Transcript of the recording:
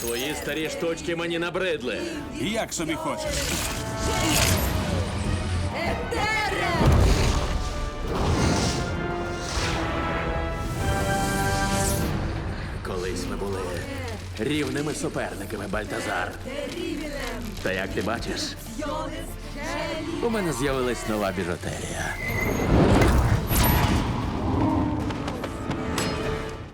Твої старі штучки мені набридли. Як собі хочеш. Ми були рівними суперниками, Бальтазар. Та як ти бачиш, у мене з'явилась нова біжутерія.